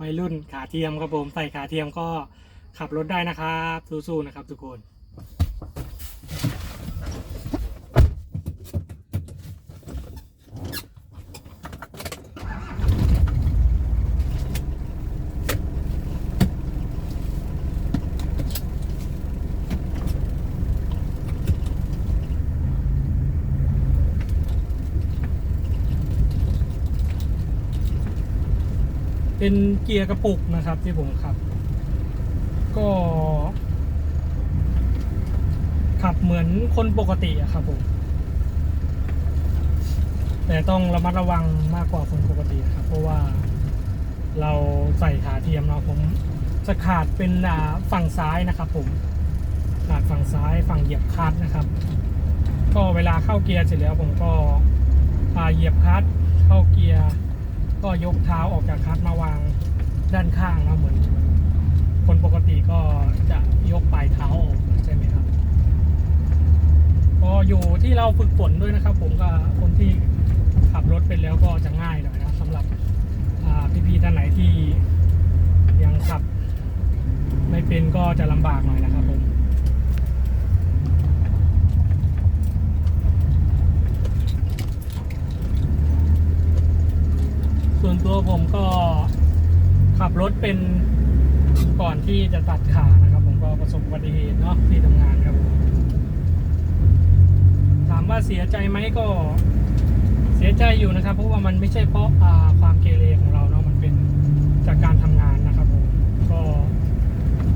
วัยรุ่นขาเทียมครับผมใส่ขาเทียมก็ขับรถได้นะครับสู้ๆนะครับทุกคน เป็นเกียร์กระปุกนะครับที่ผมขับ ก็ ขับเหมือนคนปกติอะครับผม แต่ต้องระมัดระวังมากกว่าคนปกติครับ เพราะว่าเราใส่ขาเทียมเนาะผมจะขาดเป็นฝั่งซ้ายนะครับ ผมขาดฝั่งซ้ายฝั่งเหยียบคลัตช์นะครับ ก็เวลาเข้าเกียร์เสร็จแล้วผมก็อ่าเหยียบคลัตช์เข้าเกียร์ ก็ยกเท้าออกจากคลัตช์มาวางด้านข้างนะเหมือน คนปกติก็จะยกปลายเท้าออกใช่ไหมครับก็อยู่ที่เราฝึกฝนด้วยนะครับ ผมก็คนที่ขับรถเป็นแล้วก็จะง่ายหน่อยนะสำหรับพี่ๆท่านไหนที่ยังขับ ไม่เป็นก็จะลำบากหน่อยนะครับผม ส่วน ตัวผมก็ขับรถเป็นก่อนที่จะตัดขานะครับ ผมก็ประสบอุบัติเหตุเนาะที่ทำงานครับผมถามว่าเสียใจไหมก็เสียใจอยู่นะครับ เพราะว่ามันไม่ใช่เพราะอ่าความเกเรของเราเนาะมันเป็นจากการทำงานนะครับผมก็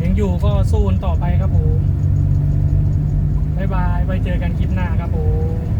ยังอยู่ก็สู้กันต่อไปครับผมบ๊ายบายไว้เจอกันคลิปหน้าครับผม